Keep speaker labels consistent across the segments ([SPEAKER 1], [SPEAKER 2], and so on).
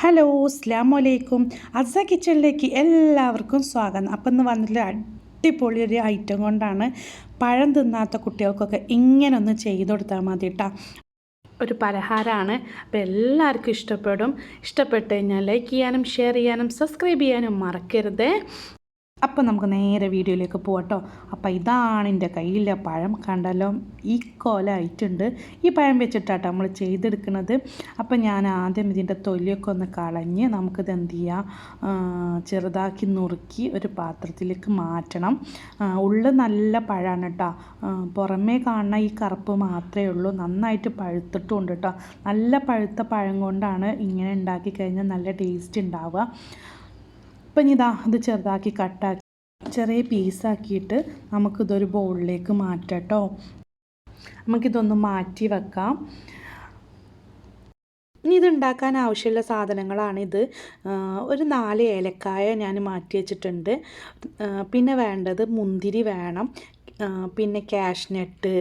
[SPEAKER 1] Hello അസ്ലാം വലൈക്കും അസ കിച്ചണിലേക്ക് എല്ലാവർക്കും സ്വാഗതം. അപ്പം ഇന്ന് വന്നിട്ടുള്ള അടിപൊളി ഒരു ഐറ്റം കൊണ്ടാണ് പഴം തിന്നാത്ത കുട്ടികൾക്കൊക്കെ ഇങ്ങനെ ഒന്ന് ചെയ്ത് കൊടുത്താൽ മതി കേട്ടോ ഒരു പലഹാരമാണ് അപ്പോൾ എല്ലാവർക്കും ഇഷ്ടപ്പെടും. ഇഷ്ടപ്പെട്ട് കഴിഞ്ഞാൽ ലൈക്ക് ചെയ്യാനും ഷെയർ ചെയ്യാനും സബ്സ്ക്രൈബ് ചെയ്യാനും മറക്കരുത്. അപ്പോൾ നമുക്ക് നേരെ വീഡിയോയിലേക്ക് പോകട്ടോ അപ്പോൾ ഇതാണ് എന്റെ കയ്യിലെ പഴം കണ്ടല്ലോ. ഈ കോലായിട്ടുണ്ട് ഈ പഴം വെച്ചിട്ടാട്ടോ നമ്മൾ ചെയ്തെടുക്കുന്നത് അപ്പോൾ ഞാൻ ആദ്യം ഇതിന്റെ തൊലിയൊക്കെ ഒന്ന് കളഞ്ഞ് നമുക്കിത് എന്ത് ചെയ്യാം? ചെറുതാക്കി നുറുക്കി ഒരു പാത്രത്തിലേക്ക് മാറ്റണം. ഉള്ള നല്ല പഴമാണ് കേട്ടോ പുറമേ കാണുന്ന ഈ കറുപ്പ് മാത്രമേ ഉള്ളൂ. നന്നായിട്ട് പഴുത്തിട്ടുമുണ്ട് കേട്ടോ നല്ല പഴുത്ത പഴം കൊണ്ടാണ് ഇങ്ങനെ ഉണ്ടാക്കി കഴിഞ്ഞാൽ നല്ല ടേസ്റ്റ് ഉണ്ടാവുക. അപ്പം ഇനി ഇതാ ഇത് ചെറുതാക്കി കട്ടാക്കി ചെറിയ പീസാക്കിയിട്ട് നമുക്കിതൊരു ബൗളിലേക്ക് മാറ്റാം കേട്ടോ നമുക്കിതൊന്ന് മാറ്റി വെക്കാം. ഇനി ഇത് ഉണ്ടാക്കാൻ ആവശ്യമുള്ള സാധനങ്ങളാണിത് ഒരു നാല് ഏലക്കായ ഞാൻ മാറ്റി വെച്ചിട്ടുണ്ട്. പിന്നെ വേണ്ടത് മുന്തിരി വേണം. പിന്നെ കാഷ്നട്ട്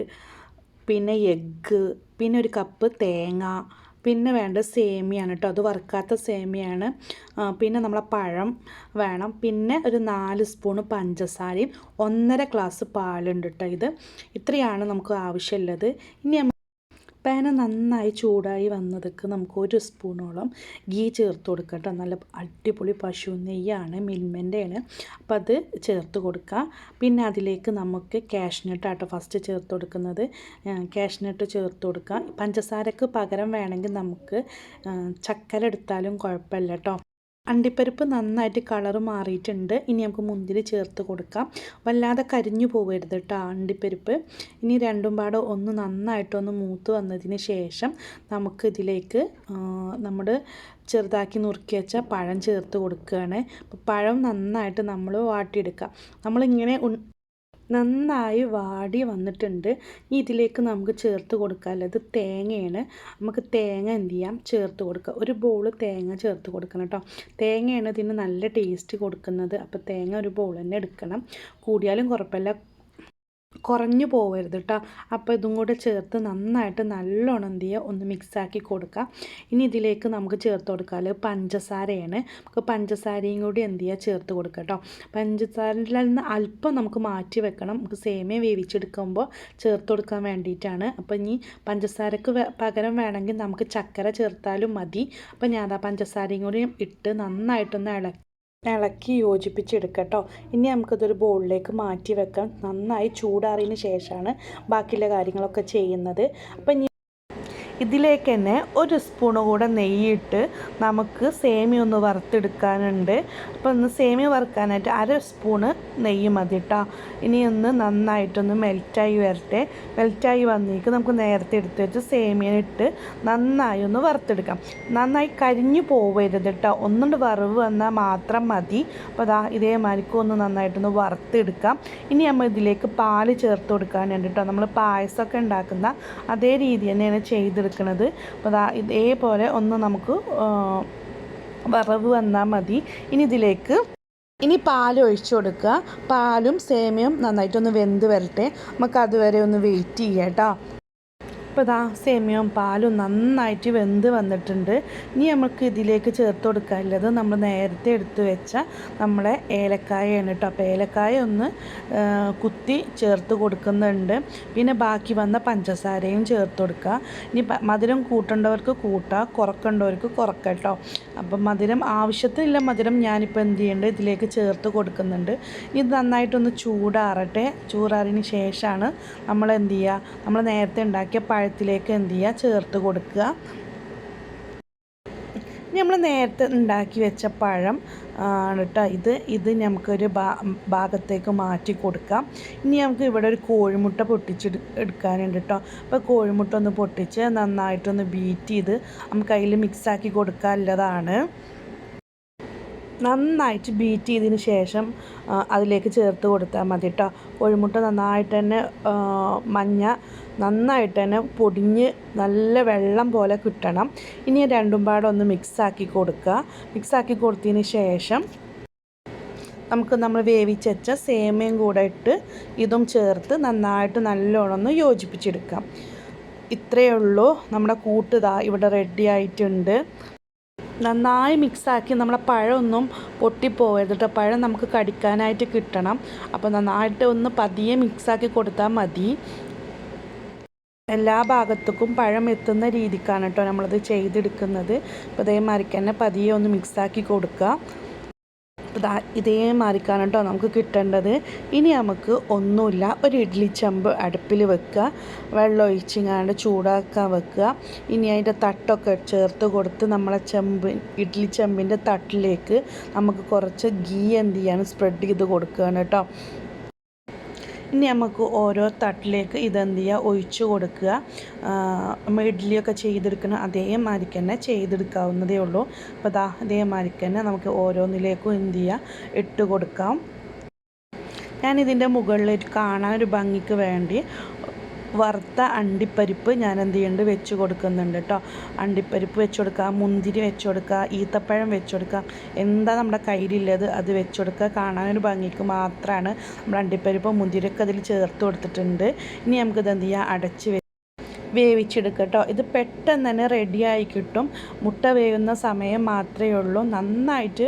[SPEAKER 1] പിന്നെ എഗ്ഗ് പിന്നെ ഒരു കപ്പ് തേങ്ങ പിന്നെ വേണ്ട സേമിയാണ് കേട്ടോ. അത് വറുക്കാത്ത സേമിയാണ്. പിന്നെ നമ്മളെ പഴം വേണം. പിന്നെ ഒരു നാല് സ്പൂണ് പഞ്ചസാരയും ഒന്നര ഗ്ലാസ് പാലുണ്ട് കേട്ടോ ഇത്. ഇത്രയാണ് നമുക്ക് ആവശ്യമുള്ളത്. ഇനി പാന് നന്നായി ചൂടായി വന്നതൊക്കെ നമുക്ക് ഒരു സ്പൂണോളം ഗീ ചേർത്ത് കൊടുക്കാം കേട്ടോ നല്ല അടിപൊളി പശു നെയ്യാണ് മിൽമന്റെയാണ്. അപ്പം അത് ചേർത്ത് കൊടുക്കുക പിന്നെ അതിലേക്ക് നമുക്ക് കാഷ്നട്ട് ആട്ടോ ഫസ്റ്റ് ചേർത്ത് കൊടുക്കുന്നത്. കാഷ്നട്ട് ചേർത്ത് കൊടുക്കുക പഞ്ചസാരക്ക് പകരം വേണമെങ്കിൽ നമുക്ക് ചക്കര എടുത്താലും കുഴപ്പമില്ല കേട്ടോ അണ്ടിപ്പരിപ്പ് നന്നായിട്ട് കളർ മാറിയിട്ടുണ്ട്. ഇനി നമുക്ക് മുന്തിരി ചേർത്ത് കൊടുക്കാം. വല്ലാതെ കരിഞ്ഞു പോകരുത് കേട്ടോ അണ്ടിപ്പരിപ്പ്. ഇനി രണ്ടും പാടെ ഒന്ന് നന്നായിട്ടൊന്ന് മൂത്ത് വന്നതിന് ശേഷം നമുക്ക് ഇതിലേക്ക് നമ്മുടെ ചെറുതാക്കി നുറുക്കി വെച്ച പഴം ചേർത്ത് കൊടുക്കുകയാണ്. അപ്പോൾ പഴം നന്നായിട്ട് നമ്മൾ വാട്ടിയെടുക്കുക. നമ്മളിങ്ങനെ നന്നായി വാടി വന്നിട്ടുണ്ട്. ഇനി ഇതിലേക്ക് നമുക്ക് ചേർത്ത് കൊടുക്കാനുള്ളത് തേങ്ങയാണ്. നമുക്ക് തേങ്ങ എന്ത് ചെയ്യാം? ചേർത്ത് കൊടുക്കുക. ഒരു ബോൾ തേങ്ങ ചേർത്ത് കൊടുക്കണം കേട്ടോ. തേങ്ങയാണ് ഇതിന് നല്ല ടേസ്റ്റ് കൊടുക്കുന്നത്. അപ്പോൾ തേങ്ങ ഒരു ബോൾ തന്നെ എടുക്കണം. കൂടിയാലും കുഴപ്പമില്ല. കുറഞ്ഞു പോകരുത് കേട്ടോ അപ്പോൾ ഇതും കൂടെ ചേർത്ത് നന്നായിട്ട് നല്ലോണം എന്ത് ചെയ്യുക? ഒന്ന് മിക്സാക്കി കൊടുക്കുക. ഇനി ഇതിലേക്ക് നമുക്ക് ചേർത്ത് കൊടുക്കാൽ പഞ്ചസാരയാണ്. നമുക്ക് പഞ്ചസാരയും കൂടി എന്ത് ചെയ്യുക? ചേർത്ത് കൊടുക്കുക കേട്ടോ പഞ്ചസാരയിൽ നിന്ന് അല്പം നമുക്ക് മാറ്റി വെക്കണം. നമുക്ക് സേമിയ വേവിച്ചെടുക്കുമ്പോൾ ചേർത്ത് കൊടുക്കാൻ വേണ്ടിയിട്ടാണ്. അപ്പോൾ ഇനി പഞ്ചസാരക്ക് പകരം വേണമെങ്കിൽ നമുക്ക് ചക്കര ചേർത്താലും മതി. അപ്പോൾ ഞാൻ അതാ പഞ്ചസാരയും കൂടി ഇട്ട് നന്നായിട്ടൊന്ന് ഇളക്കി ഇളക്കി യോജിപ്പിച്ചെടുക്കട്ടോ. ഇനി നമുക്കിതൊരു ബോളിലേക്ക് മാറ്റി വെക്കാം. നന്നായി ചൂടാറിയതിന് ശേഷമാണ് ബാക്കിയുള്ള കാര്യങ്ങളൊക്കെ ചെയ്യുന്നത്. അപ്പം ഇനി ഇതിലേക്ക് തന്നെ ഒരു സ്പൂണ് കൂടെ നെയ്യിട്ട് നമുക്ക് സേമിയ ഒന്ന് വറുത്തെടുക്കാനുണ്ട്. അപ്പോൾ ഒന്ന് സേമിയ വറുക്കാനായിട്ട് അര സ്പൂണ് നെയ്യ് മതി കേട്ടോ ഇനി ഒന്ന് നന്നായിട്ടൊന്ന് മെൽറ്റായി വരട്ടെ. മെൽറ്റായി വന്നേക്ക് നമുക്ക് നേരത്തെ എടുത്ത് വെച്ച് സേമിയ ഇട്ട് നന്നായി ഒന്ന് വറുത്തെടുക്കാം. നന്നായി കരിഞ്ഞു പോവരുത് കേട്ടോ ഒന്നുകൊണ്ട് വറവ് വന്നാൽ മാത്രം മതി. അപ്പോൾ അതാ ഇതേമാതിരിക്ക് ഒന്ന് നന്നായിട്ടൊന്ന് വറുത്തെടുക്കാം. ഇനി നമ്മൾ ഇതിലേക്ക് പാൽ ചേർത്ത് കൊടുക്കാനുണ്ട് കേട്ടോ നമ്മൾ പായസമൊക്കെ ഉണ്ടാക്കുന്ന അതേ രീതി തന്നെയാണ് ചെയ്തെടുക്കുന്നത് അപ്പോൾ അതാ ഇതേപോലെ ഒന്ന് നമുക്ക് വറവ് വന്നാൽ മതി. ഇനി ഇതിലേക്ക് ഇനി പാൽ ഒഴിച്ചു കൊടുക്കുക. പാലും സേമിയയും നന്നായിട്ടൊന്ന് വെന്ത് വരട്ടെ. നമുക്ക് അതുവരെ ഒന്ന് വെയിറ്റ് ചെയ്യാം കേട്ടോ. ഇപ്പോൾ ഇതാ സേമിയവും പാലും നന്നായിട്ട് വെന്ത് വന്നിട്ടുണ്ട്. ഇനി നമുക്ക് ഇതിലേക്ക് ചേർത്ത് കൊടുക്കാനുള്ളത് നമ്മൾ നേരത്തെ എടുത്തു വെച്ച നമ്മുടെ ഏലക്കായയാണ് കേട്ടോ. അപ്പോൾ ഏലക്കായ ഒന്ന് കുത്തി ചേർത്ത് കൊടുക്കുന്നുണ്ട്. പിന്നെ ബാക്കി വന്ന പഞ്ചസാരയും ചേർത്ത് കൊടുക്കുക. ഇനി മധുരം കൂട്ടേണ്ടവർക്ക് കൂട്ടുക കുറക്കേണ്ടവർക്ക് കുറക്കുക കേട്ടോ. അപ്പം മധുരം ആവശ്യത്തിനുള്ള മധുരം ഞാനിപ്പോൾ എന്ത് ചെയ്യേണ്ടത് ഇതിലേക്ക് ചേർത്ത് കൊടുക്കുന്നുണ്ട്. ഇത് നന്നായിട്ടൊന്ന് ചൂടാറട്ടെ. ചൂടാറിന് ശേഷമാണ് നമ്മൾ എന്ത് ചെയ്യുക? നമ്മൾ നേരത്തെ ഉണ്ടാക്കിയ പഴത്തിലേക്ക് എന്ത് ചെയ്യുക? ചേർത്ത് കൊടുക്കുക. നമ്മൾ നേരത്തെ ഉണ്ടാക്കി വെച്ച പഴം കേട്ടോ ഇത്. ഇത് നമുക്കൊരു ഭാഗത്തേക്ക് മാറ്റി കൊടുക്കാം. ഇനി നമുക്ക് ഇവിടെ ഒരു കോഴിമുട്ട പൊട്ടിച്ചെടു എടുക്കാനുണ്ട് കേട്ടോ അപ്പോൾ കോഴിമുട്ട ഒന്ന് പൊട്ടിച്ച് നന്നായിട്ടൊന്ന് ബീറ്റ് ചെയ്ത് നമുക്ക് അതിൽ മിക്സാക്കി കൊടുക്കാനുള്ളതാണ് നന്നായിട്ട് ബീറ്റ് ചെയ്തതിന് ശേഷം അതിലേക്ക് ചേർത്ത് കൊടുത്താൽ മതി കേട്ടോ കോഴിമുട്ട നന്നായിട്ട് തന്നെ മഞ്ഞ നന്നായിട്ട് തന്നെ പൊടിഞ്ഞ് നല്ല വെള്ളം പോലെ കിട്ടണം. ഇനി രണ്ടും പാടെ ഒന്ന് മിക്സാക്കി കൊടുക്കുക. മിക്സാക്കി കൊടുത്തതിന് ശേഷം നമുക്ക് നമ്മൾ വേവിച്ചുവെച്ച സേമയും കൂടെ ഇട്ട് ഇതും ചേർത്ത് നന്നായിട്ട് നല്ലോണം ഒന്ന് യോജിപ്പിച്ചെടുക്കാം. ഇത്രയേ ഉള്ളൂ. നമ്മുടെ കൂട്ടുതാ ഇവിടെ റെഡി ആയിട്ടുണ്ട്. നന്നായി മിക്സാക്കി നമ്മുടെ പഴമൊന്നും പൊട്ടിപ്പോകരുത് പഴം നമുക്ക് കടിക്കാനായിട്ട് കിട്ടണം. അപ്പോൾ നന്നായിട്ട് ഒന്ന് പതിയെ മിക്സാക്കി കൊടുത്താൽ മതി. എല്ലാ ഭാഗത്തേക്കും പഴം എത്തുന്ന രീതിക്കാണ് കേട്ടോ നമ്മളത് ചെയ്തെടുക്കുന്നത്. അപ്പോൾ ഇതേമാതിരിക്ക് തന്നെ പതിയെ ഒന്ന് മിക്സാക്കി കൊടുക്കുക ദാ ഇതേമാതിരിക്കാണ് കേട്ടോ നമുക്ക് കിട്ടേണ്ടത്. ഇനി നമുക്ക് ഒന്നുമില്ല ഒരു ഇഡ്ഡലി ചെമ്പ് അടുപ്പിൽ വെക്കുക. വെള്ളം ഒഴിച്ചിങ്ങാണ്ട് ചൂടാക്കാൻ വെക്കുക. ഇനി അതിന്റെ തട്ടൊക്കെ ചേർത്ത് കൊടുത്ത് നമ്മളെ ചെമ്പ് ഇഡ്ഡലി ചെമ്പിന്റെ തട്ടിലേക്ക് നമുക്ക് കുറച്ച് ഗീ എന്ത് ചെയ്യാണ് സ്പ്രെഡ് ചെയ്ത് കൊടുക്കുകയാണ് കേട്ടോ. ഇനി നമുക്ക് ഓരോ തട്ടിലേക്ക് ഇതെന്ത് ചെയ്യുക ഒഴിച്ചു കൊടുക്കുക. നമ്മൾ ഇഡ്ഡലിയൊക്കെ ചെയ്തെടുക്കുന്ന അതേമാതിരിക്ക് തന്നെ ചെയ്തെടുക്കാവുന്നതേ ഉള്ളൂ. അപ്പോൾ ദാ അതേമാതിരിക്ക് തന്നെ നമുക്ക് ഓരോന്നിലേക്കും എന്ത് ചെയ്യുക ഇട്ട് കൊടുക്കാം. ഞാനിതിന്റെ മുകളിലേക്ക് കാണാൻ ഒരു ഭംഗിക്ക് വേണ്ടി വറുത്ത അണ്ടിപ്പരിപ്പ് ഞാൻ എന്ത് ചെയ്യുന്നുണ്ട് വെച്ച് കൊടുക്കുന്നുണ്ട് കേട്ടോ അണ്ടിപ്പരിപ്പ് വെച്ച് കൊടുക്കുക മുന്തിരി വെച്ച് കൊടുക്കുക ഈത്തപ്പഴം വെച്ച് കൊടുക്കുക എന്താ നമ്മുടെ കയ്യിലുള്ളത് അത് വെച്ച് കൊടുക്കുക കാണാനൊരു ഭംഗിക്ക് മാത്രമാണ് നമ്മൾ അണ്ടിപ്പരിപ്പ് മുന്തിരിയൊക്കെ അതിൽ ചേർത്ത് കൊടുത്തിട്ടുണ്ട്. ഇനി നമുക്കിത് എന്ത് ചെയ്യുക അടച്ച് വേവിച്ചെടുക്കുക കേട്ടോ ഇത് പെട്ടെന്ന് തന്നെ റെഡിയായി കിട്ടും. മുട്ട വേവുന്ന സമയം മാത്രമേ ഉള്ളൂ. നന്നായിട്ട്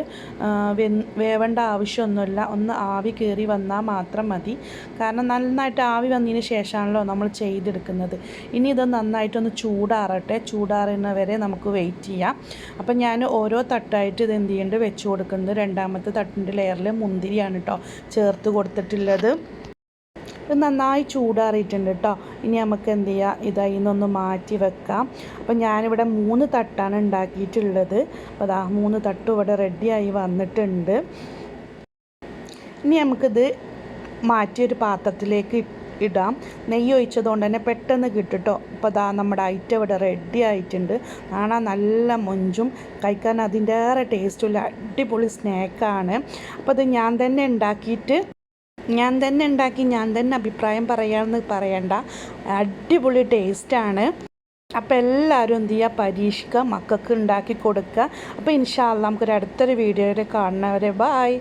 [SPEAKER 1] വേവേണ്ട ആവശ്യമൊന്നുമില്ല. ഒന്ന് ആവി കയറി വന്നാൽ മാത്രം മതി. കാരണം നന്നായിട്ട് ആവി വന്നതിന് ശേഷമാണല്ലോ നമ്മൾ ചെയ്തെടുക്കുന്നത്. ഇനി ഇത് നന്നായിട്ടൊന്ന് ചൂടാറട്ടെ. ചൂടാറുന്നവരെ നമുക്ക് വെയിറ്റ് ചെയ്യാം. അപ്പം ഞാൻ ഓരോ തട്ടായിട്ട് ഇത് എന്ത് ചെയ്യേണ്ടത് വെച്ച് കൊടുക്കുന്നത്. രണ്ടാമത്തെ തട്ടിന്റെ ലെയറിൽ മുന്തിരിയാണ് കേട്ടോ ചേർത്ത് കൊടുത്തിട്ടുള്ളത്. ഇത് നന്നായി ചൂടാറിയിട്ടുണ്ട് കേട്ടോ ഇനി നമുക്ക് എന്ത് ചെയ്യാം? ഇതായി നിന്നൊന്ന് മാറ്റി വെക്കാം. അപ്പം ഞാനിവിടെ മൂന്ന് തട്ടാണ് ഉണ്ടാക്കിയിട്ടുള്ളത്. അപ്പോൾ അതാ മൂന്ന് തട്ടും ഇവിടെ റെഡിയായി വന്നിട്ടുണ്ട്. ഇനി നമുക്കിത് മാറ്റിയൊരു പാത്രത്തിലേക്ക് ഇടാം. നെയ്യ് ഒഴിച്ചതുകൊണ്ട് തന്നെ പെട്ടെന്ന് കിട്ടിട്ടോ കേട്ടോ അപ്പോൾ അതാ നമ്മുടെ ഐറ്റം ഇവിടെ റെഡി ആയിട്ടുണ്ട്. കാണാൻ നല്ല മൊഞ്ചും കഴിക്കാൻ അതിന്റെ ഏറെ ടേസ്റ്റുള്ള അടിപൊളി സ്നാക്കാണ് അപ്പോൾ അത് ഞാൻ തന്നെ ഉണ്ടാക്കിയിട്ട് ഞാൻ തന്നെ ഉണ്ടാക്കി ഞാൻ തന്നെ അഭിപ്രായം പറയാമെന്ന് പറയണ്ട. അടിപൊളി ടേസ്റ്റാണ് അപ്പോൾ എല്ലാവരും എന്ത് ചെയ്യുക പരീക്ഷിക്കുക മക്കൾക്ക് ഉണ്ടാക്കി കൊടുക്കുക അപ്പോൾ ഇൻഷാല്ല നമുക്കൊരു അടുത്തൊരു വീഡിയോയിൽ കാണുന്നവരെ ബായ്